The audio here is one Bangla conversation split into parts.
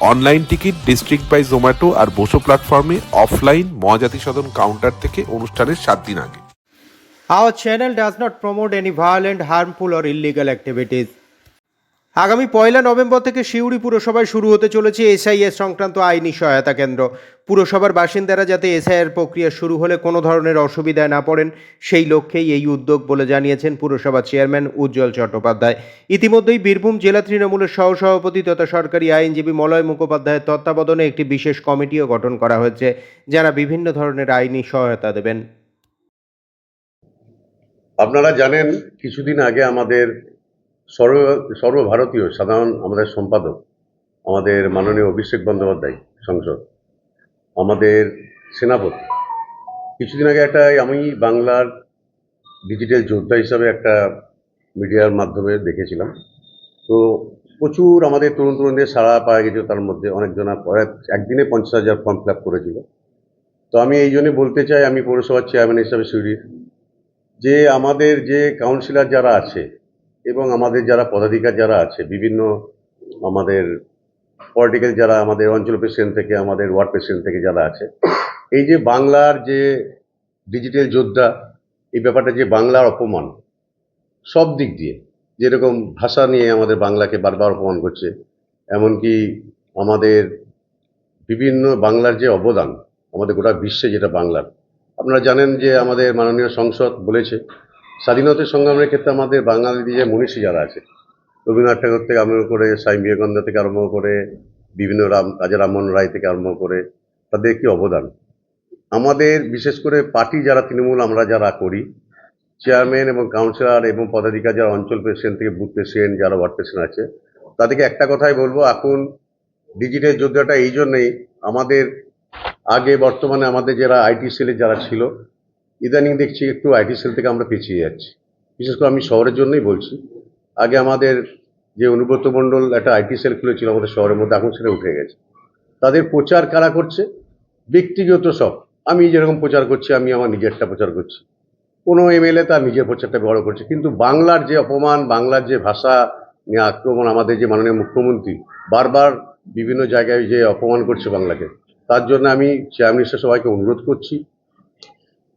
Online ticket District by Zomato আর বসো প্ল্যাটফর্মে অফলাইন মহাজাতি সদন কাউন্টার থেকে অনুষ্ঠানের সাত দিন আগে Our channel does not promote any violent, harmful, or illegal activities. আগামী পয়লা নভেম্বর থেকে শিউড়ি পুরসভায় শুরু হতে চলেছে এসআইএস সংক্রান্ত আইনি সহায়তা কেন্দ্র পুরসভার বাসিন্দারা যাতে এসআইআর প্রক্রিয়া শুরু হলে কোনো ধরনের অসুবিধায় না পড়েন, সেই লক্ষ্যেই এই উদ্যোগ বলে জানিয়েছেন পুরসভা চেয়ারম্যান উজ্জ্বল চট্টোপাধ্যায়। ইতিমধ্যেই বীরভূম জেলা তৃণমূলের সহসভাপতি তথা সরকারি আইনজীবী মলয় মুখোপাধ্যায়ের তত্ত্বাবধানে একটি বিশেষ কমিটিও গঠন করা হয়েছে, যারা বিভিন্ন ধরনের আইনি সহায়তা দেবেন। আপনারা জানেন, কিছুদিন আগে আমাদের সর্ব, সর্বভারতীয় সাধারণ আমাদের সম্পাদক, আমাদের মাননীয় অভিষেক বন্দ্যোপাধ্যায়, সংসদ আমাদের সেনাপতি। কিছুদিন আগে একটা আমি বাংলার ডিজিটাল যোদ্ধা হিসাবে একটা মিডিয়ার মাধ্যমে দেখেছিলাম। তো প্রচুর আমাদের তরুণ তরুণদের সাড়া পাওয়া গেছিল তার মধ্যে। অনেকজনা একদিনে পঞ্চাশ হাজার ফর্ম ফিল আপ করেছিল। তো আমি এই জন্যে বলতে চাই, আমি পৌরসভার চেয়ারম্যান হিসাবে সিউড়ির যে আমাদের যে কাউন্সিলর যারা আছে এবং আমাদের যারা পদাধিকার যারা আছে, বিভিন্ন আমাদের পলিটিক্যাল যারা আমাদের অঞ্চল প্রেসিডেন্ট থেকে, আমাদের ওয়ার্ড প্রেসিডেন্ট থেকে যারা আছে, এই যে বাংলার যে ডিজিটাল যোদ্ধা, এই ব্যাপারটা যে বাংলার অপমান, সব দিক দিয়ে যেরকম ভাষা নিয়ে আমাদের বাংলাকে বারবার অপমান করছে, এমনকি আমাদের বিভিন্ন বাংলার যে অবদান, আমাদের গোটা বিশ্বে যেটা বাংলার। আপনারা জানেন যে আমাদের মাননীয় সংসদ বলেছে, স্বাধীনতা সংগ্রামের ক্ষেত্রে আমাদের বাঙালি যে মনীষী যারা আছে রবীন্দ্রনাথ ঠাকুর থেকে আরম্ভ করে স্বামী বিবেকানন্দ থেকে আরম্ভ করে বিভিন্ন রাম, রাজা রামমোহন রায় থেকে আরম্ভ করে তাদের কি অবদান। আমাদের বিশেষ করে পার্টি যারা তৃণমূল, আমরা যারা করি, চেয়ারম্যান এবং কাউন্সিলর এবং পদাধিকার যারা অঞ্চল প্রেসিডেন্ট থেকে বুথ প্রেসিডেন্ট যারা ওয়ার্ড প্রেসিডেন্ট আছে, তাদেরকে একটা কথাই বলব, এখন ডিজিটাল যোদ্ধাটা এই জন্যেই আমাদের আগে বর্তমানে আমাদের যারা আইটি সেলে যারা ছিল, ইদানিং দেখছি একটু আইটি সেল থেকে আমরা পিছিয়ে যাচ্ছি। বিশেষ করে আমি শহরের জন্যই বলছি। আগে আমাদের যে অনুব্রত মণ্ডল একটা আইটি সেল খুলেছিল আমাদের শহরের মধ্যে, এখন সেটা উঠে গেছে। তাদের প্রচার কারা করছে? ব্যক্তিগত সব। আমি যেরকম প্রচার করছি, আমি আমার নিজেরটা প্রচার করছি। কোনো এমএলএ তার নিজের প্রচারটা বড় করছে। কিন্তু বাংলার যে অপমান, বাংলার যে ভাষা নিয়ে আক্রমণ, আমাদের যে মাননীয় মুখ্যমন্ত্রী বারবার বিভিন্ন জায়গায় যে অপমান করছে বাংলাকে, তার জন্য আমি চেয়ারম্যান সবাইকে অনুরোধ করছি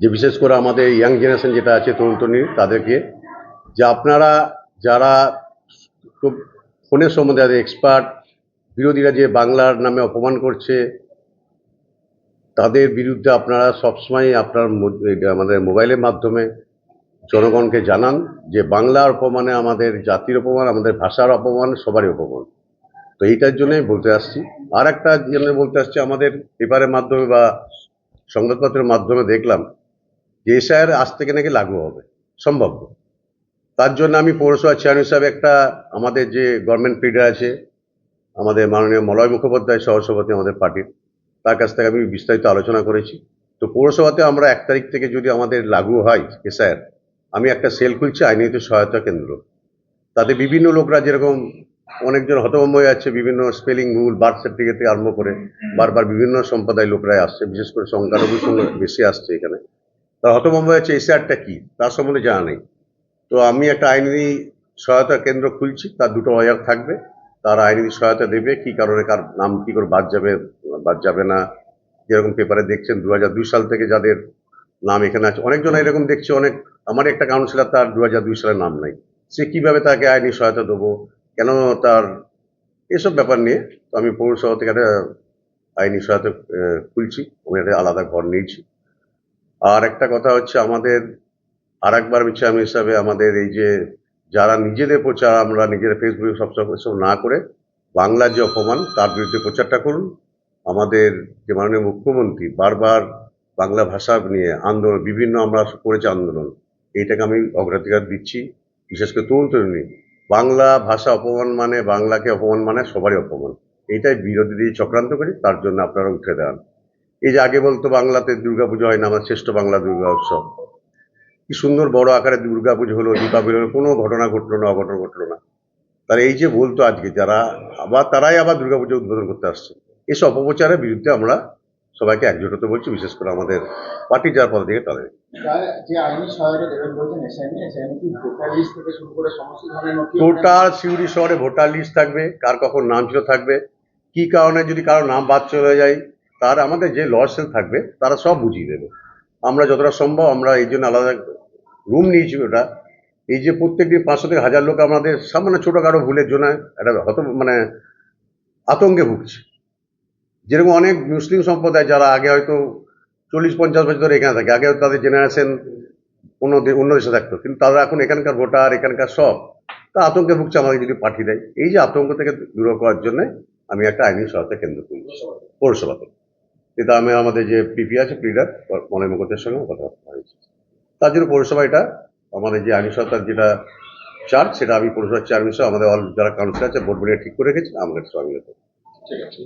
যে বিশেষ করে আমাদের ইয়াং জেনারেশন যেটা আছে তরুণ তরুণী তাদেরকে যে আপনারা যারা খুব ফোনের সম্বন্ধে যাদের এক্সপার্ট বিরোধীরা যে বাংলার নামে অপমান করছে, তাদের বিরুদ্ধে আপনারা সবসময় আপনার আমাদের মোবাইলের মাধ্যমে জনগণকে জানান যে বাংলার অপমানে আমাদের জাতির অপমান, আমাদের ভাষার অপমান সবারই অপমান। তো এইটার জন্যই বলতে আসছি। আর একটা জন্য বলতে আসছি, আমাদের পেপারের মাধ্যমে বা সংবাদপত্রের মাধ্যমে দেখলাম যে এসআইআর আজ থেকে নাকি লাগু হবে সম্ভব তার জন্য আমি পৌরসভা চেয়ারম্যান হিসাবে একটা আমাদের যে গভর্নমেন্ট লিডার আছে, আমাদের মাননীয় মলয় মুখোপাধ্যায় সহসভাপতি আমাদের পার্টির তার কাছ থেকে আমি বিস্তারিত আলোচনা করেছি। তো পৌরসভাতে আমরা এক তারিখ থেকে যদি আমাদের লাগু হয় এসআইআর আমি একটা সেল খুলছি আইনিত সহায়তা কেন্দ্র। তাতে বিভিন্ন লোকরা যেরকম অনেকজন হতভম্ব হয়ে যাচ্ছে, বিভিন্ন স্পেলিং ভুল বার্থ সার্টিফিকেট থেকে আরম্ভ করে বারবার বিভিন্ন সম্প্রদায় লোকরাই আসছে, বিশেষ করে সংখ্যালঘু বেশি আসছে এখানে। তারা হতভম্ব হয়ে যাচ্ছে এসআরটা কি? তার সম্বন্ধে জানা নেই। তো আমি একটা আইনি সহায়তা কেন্দ্র খুলছি, তার দুটো বাজার থাকবে। তার আইনি সহায়তা দেবে, কি কারণে, কার নাম কি করে বাদ যাবে বাদ যাবে না। যেরকম পেপারে দেখছেন, দু হাজার দুই সাল থেকে যাদের নাম এখানে আছে, অনেকজন এরকম দেখছে, অনেক, আমার একটা কাউন্সিলর, তার দু হাজার দুই সালের নাম নাই। সে কীভাবে তাকে আইনি সহায়তা দেবো, কেন তার এসব ব্যাপার নিয়ে, তো আমি পৌরসভা থেকে একটা আইনি সহায়তা খুলছি, আমি একটা আলাদা ঘর নিয়েছি। আর একটা কথা হচ্ছে, আমাদের আর একবার আমি হিসাবে আমাদের এই যে যারা নিজেদের প্রচার আমরা নিজেদের ফেসবুকে সবসময় এসব না করে বাংলার যে অপমান, তার বিরুদ্ধে প্রচারটা করুন। আমাদের যে মাননীয় মুখ্যমন্ত্রী বারবার বাংলা ভাষা নিয়ে আন্দোলন, বিভিন্ন আমরা করেছি আন্দোলন, এইটাকে আমি অগ্রাধিকার দিচ্ছি। বিশেষ করে তরুণ তরুণী, বাংলা ভাষা অপমান মানে বাংলাকে অপমান মানে সবারই অপমান। এইটাই বিরোধী চক্রান্ত করি, তার জন্য আপনারা উঠে দেন এই যে আগে বলতো বাংলাতে দুর্গাপুজো হয় না, আমার শ্রেষ্ঠ বাংলা দুর্গা উৎসব। কি সুন্দর বড় আকারে দুর্গাপুজো হলো দীপাবলি হলো কোনো ঘটনা ঘটলো না অঘটন ঘটলো না। তারা এই যে বলতো আজকে যারা আবার তারাই আবার দুর্গাপুজো উদ্বোধন করতে আসছে এসব অপপ্রচারের বিরুদ্ধে আমরা সবাইকে একজোট হতে বলছি বিশেষ করে আমাদের পার্টি যার পদ থেকে তাদের। টোটাল সিউড়ি শহরে ভোটার লিস্ট থাকবে কার কখন নাম ছিল থাকবে কি কারণে যদি কারও নাম বাদ চলে যায় তার আমাদের যে লসেল থাকবে তারা সব বুঝিয়ে দেবে। আমরা যতটা সম্ভব আমরা এই জন্য আলাদা রুম নিয়েছি ওটা। এই যে প্রত্যেকদিন পাঁচশো থেকে হাজার লোক আমাদের সামান্য ছোটোখাটো ভুলের জন্য একটা হত মানে আতঙ্কে ভুগছে। যেরকম অনেক মুসলিম সম্প্রদায় যারা আগে হয়তো চল্লিশ, পঞ্চাশ বছর ধরে এখানে থাকে, আগে হয়তো তাদের জেনারেশন অন্য অন্য দেশে থাকতো। কিন্তু তারা এখন এখানকার ভোটার, এখানকার সব। তা আতঙ্কে ভুগছে আমাদের যদি পাঠিয়ে দেয়। এই যে আতঙ্ক থেকে দূর করার জন্য আমি একটা আইনি সহায়তা কেন্দ্র খুলছি পৌরসভাতে এটা আমি আমাদের যে পিপি আছে প্রিডার মনে মুখতের সঙ্গে কথাবার্তা হয়েছে। তার জন্য পৌরসভা এটা আমাদের যে আমি সরকার যেটা চার্জ সেটা আমি পৌরসভার চেয়ারম্যান সহ আমাদের অল যারা কাউন্সিলর আছে ভোট মিলিয়ে ঠিক করে রেখেছি আমাদের সবাই মিলে ঠিক আছে।